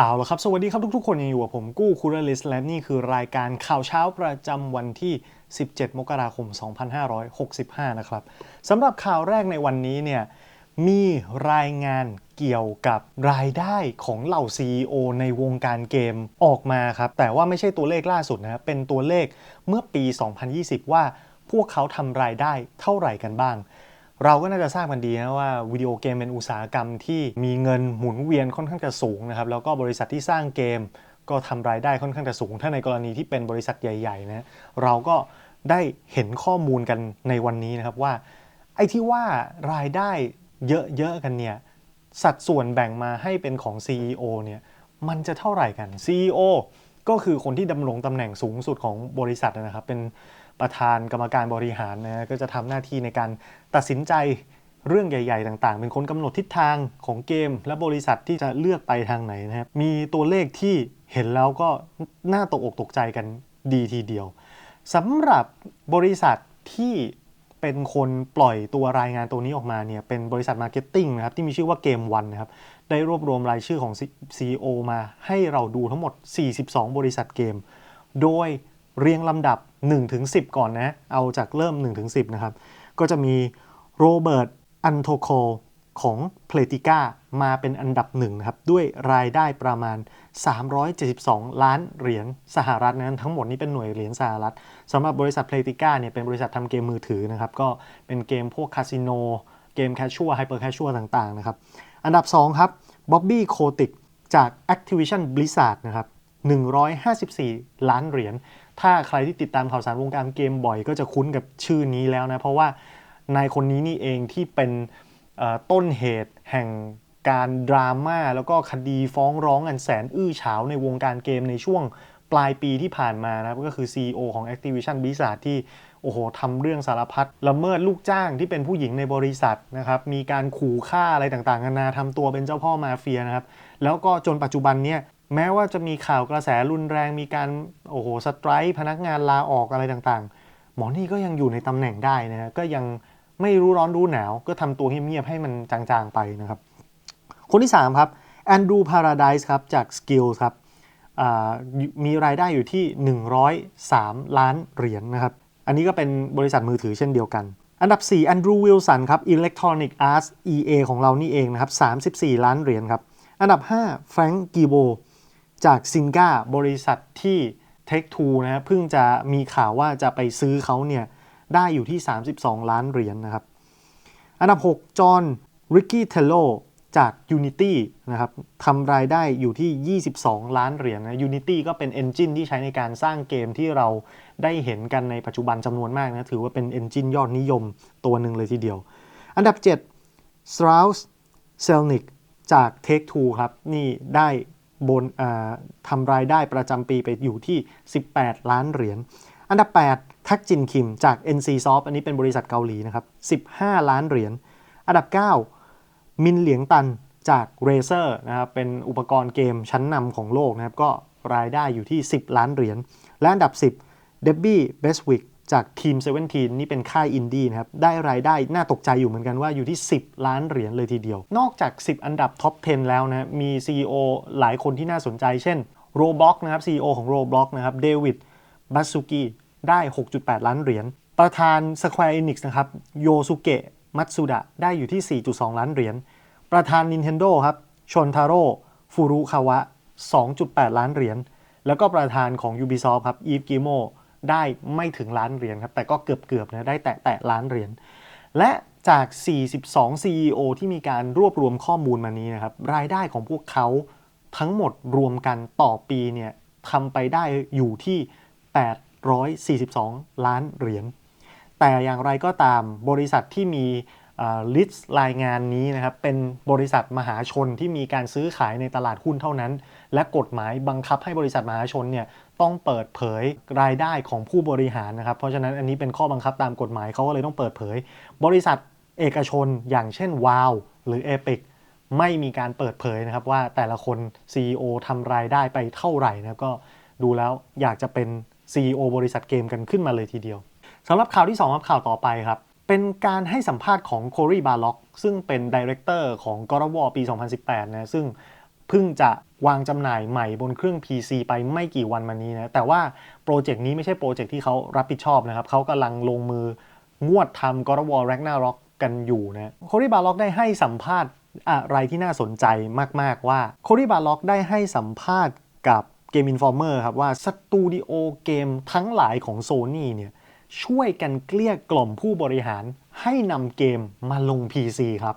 เอาละครับ สวัสดีครับทุกๆ คนยังอยู่กับผมกู้คูเรลิสและนี่คือรายการข่าวเช้าประจำวันที่ 17 มกราคม 2565 นะครับสำหรับข่าวแรกในวันนี้เนี่ยมีรายงานเกี่ยวกับรายได้ของเหล่า CEO ในวงการเกมออกมาครับ แต่ว่าไม่ใช่ตัวเลขล่าสุดนะเป็นตัวเลขเมื่อปี 2020 ว่าพวกเขาทำรายได้เท่าไหร่กันบ้าง เราก็น่าจะทราบกันดีนะว่าวิดีโอเกมเป็นอุตสาหกรรมที่มีเงินหมุนเวียนค่อนข้างจะสูงนะครับแล้วก็บริษัทที่สร้างเกม ก็ทำรายได้ค่อนข้างจะสูง ถ้าในกรณีที่เป็นบริษัทใหญ่ๆนะเราก็ได้เห็นข้อมูลกันในวันนี้นะครับว่า ไอ้ที่ว่ารายได้เยอะๆกันเนี่ยสัดส่วนแบ่งมาให้เป็นของ CEO เนี่ยมันจะเท่าไหร่กัน CEO ก็คือคนที่ดำรงตำแหน่งสูงสุดของบริษัทนะครับเป็น ประธานกรรมการบริหารนะก็จะทำหน้าที่ในการตัดสินใจเรื่องใหญ่ ๆ ต่างๆ เป็นคนกำหนดทิศทางของเกม และบริษัทที่จะเลือกไปทางไหนนะครับ มีตัวเลขที่เห็นแล้วก็น่าตกอกตกใจกันดีทีเดียวสำหรับบริษัทที่เป็นคนปล่อยตัวรายงานตัวนี้ออกมาเนี่ยเป็นบริษัทมาร์เก็ตติ้งนะครับที่มีชื่อว่าเกมวันนะครับได้รวบรวมรายชื่อของ CEO มาให้เราดูทั้งหมด 42 บริษัทเกม โดย เรียงลำดับ 1-10 ก่อนนะ เอาจากเริ่ม 1-10 นะครับ ก็จะมีโรเบิร์ตอันโทโคของเพลติก้ามาเป็นอันดับหนึ่งนะครับ ด้วยรายได้ประมาณ 372 ล้านเหรียญสหรัฐนั้นทั้งหมดนี้เป็นหน่วยเหรียญสหรัฐสำหรับบริษัทเพลติก้าเนี่ยเป็นบริษัททำเกมมือถือนะครับ ก็เป็นเกมพวกคาสิโน เกมแคชชัวไฮเปอร์แคชชัวต่างๆนะครับ อันดับ 2 ครับบ๊อบบี้โคติกจาก Activision Blizzard นะครับ 154 ล้านเหรียญ ถ้าใครที่ติดตามข่าวสารวงการเกมบ่อยก็จะคุ้นกับชื่อนี้แล้วนะ เพราะว่านายคนนี้นี่เองที่เป็นต้นเหตุแห่งการดราม่าแล้วก็คดีฟ้องร้องอันแสนอื้อฉาวในวงการเกมในช่วงปลายปีที่ผ่านมานะครับก็คือ CEO ของ Activision Blizzard ที่โอ้โหทำเรื่องสารพัดละเมิดลูกจ้างที่เป็นผู้หญิงในบริษัทนะครับมีการขู่ฆ่าอะไรต่างๆนานาทำตัวเป็นเจ้าพ่อมาเฟียนะครับแล้วก็จนปัจจุบันเนี่ย แม้ว่าจะมีข่าวกระแสรุนแรงมีการโอ้โหสไตร์พนักงานลาออกอะไรต่างๆ หมอนี่ก็ยังอยู่ในตำแหน่งได้นะฮะก็ยังไม่รู้ร้อนรู้หนาว ก็ทำตัวเงียบๆให้มันจางๆไปนะครับ คนที่ 3 ครับแอนดรูพาราไดส์ครับจาก Skills ครับมีรายได้อยู่ที่ 103 ล้านเหรียญนนะครับ อันนี้ก็เป็นบริษัทมือถือเช่นเดียวกัน อันดับ4แอนดรูวิลสันครับ Electronic Arts EA ของเรานี่เองนะครับ 34 ล้านเหรียญครับ อันดับ5แฟรงก์กีโบ จากซิงกาบริษัทที่ Take Two นะเพิ่งจะมีข่าวว่าจะไปซื้อเขาเนี่ย ได้อยู่ที่ 32 ล้านเหรียญนนะครับ อันดับ 6 จอห์นริกกี้เทโลจาก Unity นะครับทำรายได้อยู่ที่ 22 ล้านเหรียญนะ Unity ก็เป็นเอนจินที่ใช้ในการสร้างเกมที่เราได้เห็นกันในปัจจุบันจำนวนมากนะ ถือว่าเป็นเอนจินยอดนิยมตัวหนึ่งเลยทีเดียว อันดับ 7 Strauss Zelnick จาก Take Two ครับ นี่ได้ บนทำรายได้ประจำปีไปอยู่ที่ 18 ล้านเหรียญ อันดับ 8 ทักจินคิมจาก NC Soft อันนี้เป็นบริษัทเกาหลีนะครับ 15 ล้านเหรียญ อันดับ 9 มินเหลียงตันจาก Razer นะครับเป็นอุปกรณ์เกมชั้นนำของโลกนะครับก็รายได้อยู่ที่ 10 ล้านเหรียญ และอันดับ 10 d e b b i e Bestwick จากทีม17นี่เป็นค่ายอินดี้นะครับ ได้รายได้น่าตกใจอยู่เหมือนกันว่าอยู่ที่ 10 ล้านเหรียญเลยทีเดียว นอกจาก 10 อันดับท็อป 10 แล้วนะมี CEO หลายคนที่น่าสนใจ เช่น Roblox นะครับ CEO ของ Roblox นะครับเดวิดบัตสุกิได้ 6.8 ล้านเหรียญประธาน Square Enix นะครับโยสุเกะมัตสุดะได้อยู่ที่ 4.2 ล้านเหรียญประธาน Nintendo ครับชนทาโร่ฟูรุคาวะ 2.8 ล้านเหรียญแล้วก็ประธานของ Ubisoft ครับอีฟกิโม ได้ไม่ถึงล้านเหรียญครับ แต่ก็เกือบๆนะได้แตะแตะล้านเหรียญ และจาก 42 CEO ที่มีการรวบรวมข้อมูลมานี้นะครับ รายได้ของพวกเขาทั้งหมดรวมกันต่อปีเนี่ยทำไปได้อยู่ที่ 842 ล้านเหรียญ แต่อย่างไรก็ตามบริษัทที่มีลิสต์รายงานนี้นะครับ เป็นบริษัทมหาชนที่มีการซื้อขายในตลาดหุ้นเท่านั้น และกฎหมายบังคับให้บริษัทมหาชนเนี่ย ต้องเปิดเผยรายได้ของผู้บริหารนะครับ เพราะฉะนั้นอันนี้เป็นข้อบังคับตามกฎหมายเขาก็เลยต้องเปิดเผย บริษัทเอกชนอย่างเช่นวาวหรือ Epic ไม่มีการเปิดเผยนะครับว่าแต่ละคน CEO ทำรายได้ไปเท่าไหร่นะก็ดูแล้วอยากจะเป็น CEO บริษัทเกมกันขึ้นมาเลยทีเดียวสำหรับข่าวที่2ครับข่าวต่อไปครับ เป็นการให้สัมภาษณ์ของโครีบาล็อกซึ่งเป็นดีเรคเตอร์ของกอร์วอปี 2018นะซึ่งเพิ่งจะ วางจำหน่ายใหม่บนเครื่อง PC ไปไม่กี่วันมานี้นะ แต่ว่าโปรเจกต์นี้ไม่ใช่โปรเจกต์ที่เขารับผิดชอบนะครับ เขากำลังลงมืองวดทำ God of War Ragnarok กันอยู่นะโคริบาล็อกได้ให้สัมภาษณ์อะไรที่น่าสนใจมาก ๆ ว่าโคริบาล็อกได้ให้สัมภาษณ์กับเกม Informer ครับว่าสตูดิโอเกมทั้งหลายของ Sony เนี่ยช่วยกันเกลี้ยกล่อมผู้บริหารให้นำเกมมาลง PC ครับ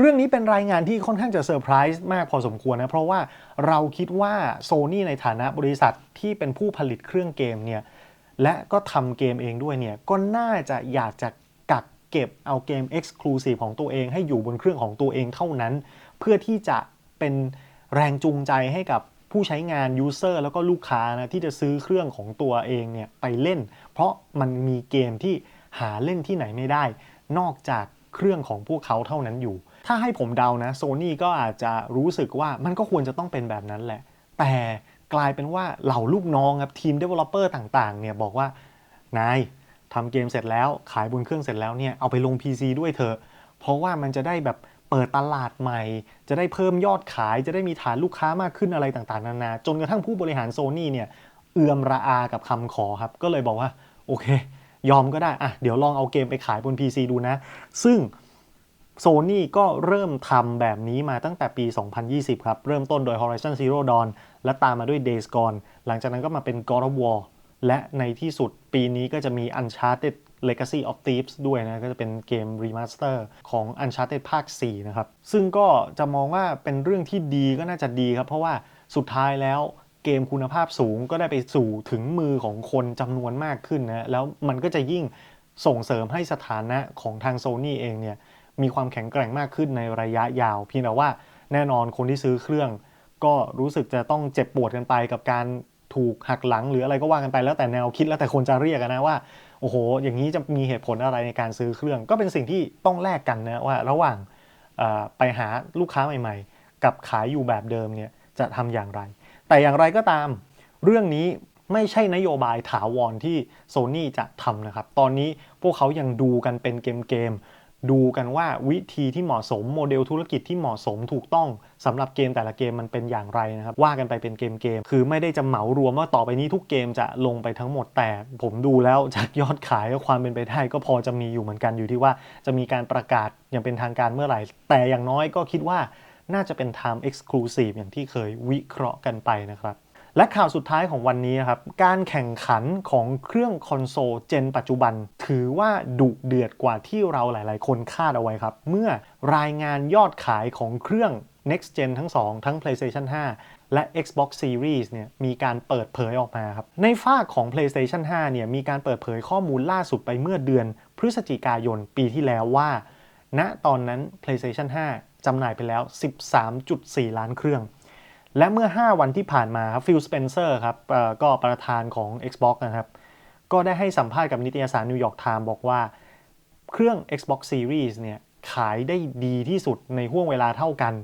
เรื่องนี้เป็นรายงานที่ค่อนข้างจะเซอร์ไพรส์มากพอสมควรนะ เพราะว่าเราคิดว่า Sony ในฐานะบริษัทที่เป็นผู้ผลิตเครื่องเกมเนี่ยและก็ทำเกมเองด้วยเนี่ยก็น่าจะอยากจะกักเก็บเอาเกม Exclusive ของตัวเองให้อยู่บนเครื่องของตัวเองเท่านั้น เพื่อที่จะเป็นแรงจูงใจให้กับผู้ใช้งาน User แล้วก็ลูกค้านะที่จะซื้อเครื่องของตัวเองเนี่ยไปเล่น เพราะมันมีเกมที่หาเล่นที่ไหนไม่ได้ นอกจากเครื่องของพวกเขาเท่านั้นอยู่ ถ้าให้ผมเดานะโซ n y ก็อาจจะรู้สึกว่ามันก็ควรจะต้องเป็นแบบนั้นแหละ แต่กลายเป็นว่าเหล่าลูกน้องครับทีม Developer ต่างๆเนี่ยบอกว่านายทำเกมเสร็จแล้วขายบนเครื่องเสร็จแล้วเนี่ยเอาไปลง PC ด้วยเถอะ เพราะว่ามันจะได้แบบเปิดตลาดใหม่ จะได้เพิ่มยอดขาย จะได้มีฐานลูกค้ามากขึ้นอะไรต่างๆนานา จนกระทั่งผู้บริหารโซนี่เนี่ยเอือมระอากับคำขอครับ ก็เลยบอกว่า โอเค ยอมก็ได้อะเดี๋ยวลองเอาเกมไปขายบน PC ดูนะ ซึ่ง โซนี่ก็เริ่มทำแบบนี้มาตั้งแต่ปี 2020 ครับ เริ่มต้นโดย Horizon Zero Dawn และตามมาด้วย Days Gone หลังจากนั้นก็มาเป็น God of War และในที่สุดปีนี้ก็จะมี Uncharted Legacy of Thieves ด้วยนะ ก็จะเป็นเกมรีมาสเตอร์ของ Uncharted ภาค 4 นะครับ ซึ่งก็จะมองว่าเป็นเรื่องที่ดีก็น่าจะดีครับ เพราะว่าสุดท้ายแล้วเกมคุณภาพสูงก็ได้ไปสู่ถึงมือของคนจำนวนมากขึ้นนะ แล้วมันก็จะยิ่งส่งเสริมให้สถานะของทาง Sony เองเนี่ย มีความแข็งแกร่งมากขึ้นในระยะยาวเพียงแต่ว่าแน่นอนคนที่ซื้อเครื่อง ก็รู้สึกจะต้องเจ็บปวดกันไปกับการถูกหักหลังหรืออะไรก็ว่ากันไปแล้วแต่แนวคิดแล้วแต่คนจะเรียกนะว่าโอ้โห อย่างนี้จะมีเหตุผลอะไรในการซื้อเครื่อง ก็เป็นสิ่งที่ต้องแลกกันนะว่าระหว่างไปหาลูกค้าใหม่ ๆ กับขายอยู่แบบเดิมเนี่ยจะทำอย่างไร แต่อย่างไรก็ตาม เรื่องนี้ไม่ใช่นโยบายถาวรที่โซ n y จะทำนะครับ ตอนนี้พวกเขายังดูกันเป็นเกมๆ ดูกันว่าวิธีที่เหมาะสมโมเดลธุรกิจที่เหมาะสมถูกต้องสำหรับเกมแต่ละเกมมันเป็นอย่างไรนะครับ ว่ากันไปเป็นเกมเกมคือไม่ได้จะเหมารวมว่าต่อไปนี้ทุกเกมจะลงไปทั้งหมดแต่ ผมดูแล้วจากยอดขายและความเป็นไปได้ก็พอจะมีอยู่เหมือนกันอยู่ที่ว่าจะมีการประกาศอย่างเป็นทางการเมื่อไหร่ แต่อย่างน้อยก็คิดว่าน่าจะเป็น time exclusive อย่างที่เคยวิเคราะห์กันไปนะครับ และข่าวสุดท้ายของวันนี้ครับ การแข่งขันของเครื่องคอนโซลเจนปัจจุบัน ถือว่าดุเดือดกว่าที่เราหลาย ๆ คนคาดเอาไว้ครับ เมื่อรายงานยอดขายของเครื่อง next gen ทั้ง 2 ทั้ง PlayStation 5 และ Xbox Series เนี่ยมีการเปิดเผยออกมาครับ ในฝากของ PlayStation 5 เนี่ยมีการเปิดเผยข้อมูลล่าสุดไปเมื่อเดือน พฤศจิกายนปีที่แล้วว่าณตอนนั้น PlayStation 5จำหน่ายไปแล้ว 13.4 ล้านเครื่อง และเมื่อ 5 วันที่ผ่านมาครับฟิลสเปนเซอร์ครับก็ประธานของ Xbox นะครับ ก็ได้ให้สัมภาษณ์กับนิตยสารนิวยอร์กไทม์บอกว่า เครื่อง Xbox Series เนี่ยขายได้ดีที่สุดในห่วงเวลาเท่ากัน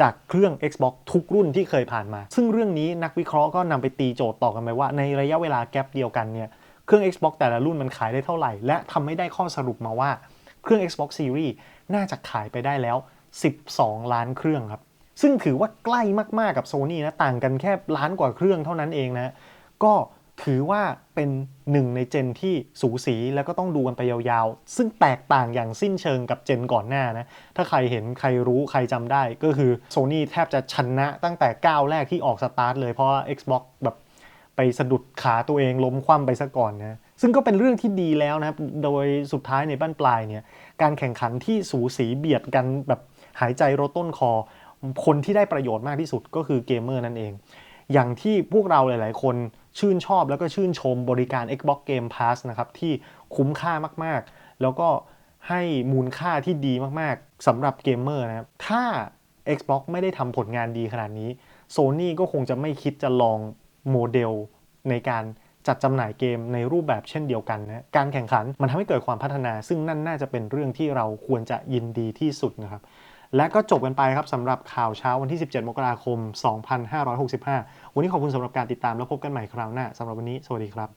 จากเครื่อง Xbox ทุกรุ่นที่เคยผ่านมา ซึ่งเรื่องนี้นักวิเคราะห์ก็นำไปตีโจทย์ต่อกันไปว่า ในระยะเวลาแกลบเดียวกันเนี่ยเครื่อง Xbox แต่ละรุ่นมันขายได้เท่าไหร่ และทำให้ได้ข้อสรุปมาว่าเครื่อง Xbox Series น่าจะขายไปได้แล้ว 12 ล้านเครื่องครับ ซึ่งถือว่าใกล้มากๆกับโซนี่นะต่างกันแค่ล้านกว่าเครื่องเท่านั้นเองนะ ก็ถือว่าเป็นหนึ่งในเจนที่สูสีแล้วก็ต้องดูกันไปยาวๆ ซึ่งแตกต่างอย่างสิ้นเชิงกับเจนก่อนหน้านะ ถ้าใครเห็นใครรู้ใครจำได้ก็คือโซนี่แทบจะชนะตั้งแต่ก้าวแรกที่ออกสตาร์ทเลยเพราะว่า Xbox แบบไปสะดุดขาตัวเองล้มคว่ำไปซะก่อนนะ ซึ่งก็เป็นเรื่องที่ดีแล้วนะครับโดยสุดท้ายในบ้านปลายเนี่ย การแข่งขันที่สูสีเบียดกันแบบหายใจรถต้นคอ คนที่ได้ประโยชน์มากที่สุดก็คือเกมเมอร์นั่นเอง อย่างที่พวกเราหลาย ๆ คนชื่นชอบแล้วก็ชื่นชมบริการ Xbox Game Pass นะครับ ที่คุ้มค่ามาก ๆ แล้วก็ให้มูลค่าที่ดีมาก ๆสำหรับเกมเมอร์นะครับ ถ้า Xbox ไม่ได้ทำผลงานดีขนาดนี้ Sony ก็คงจะไม่คิดจะลองโมเดลในการจัดจำหน่ายเกมในรูปแบบเช่นเดียวกันนะ การแข่งขันมันทำให้เกิดความพัฒนา ซึ่งนั่นน่าจะเป็นเรื่องที่เราควรจะยินดีที่สุดนะครับ และก็จบกันไปครับสำหรับข่าวเช้าวันที่ 17 มกราคม 2565 วันนี้ขอบคุณสำหรับการติดตามแล้วพบกันใหม่คราวหน้าสำหรับวันนี้ สวัสดีครับ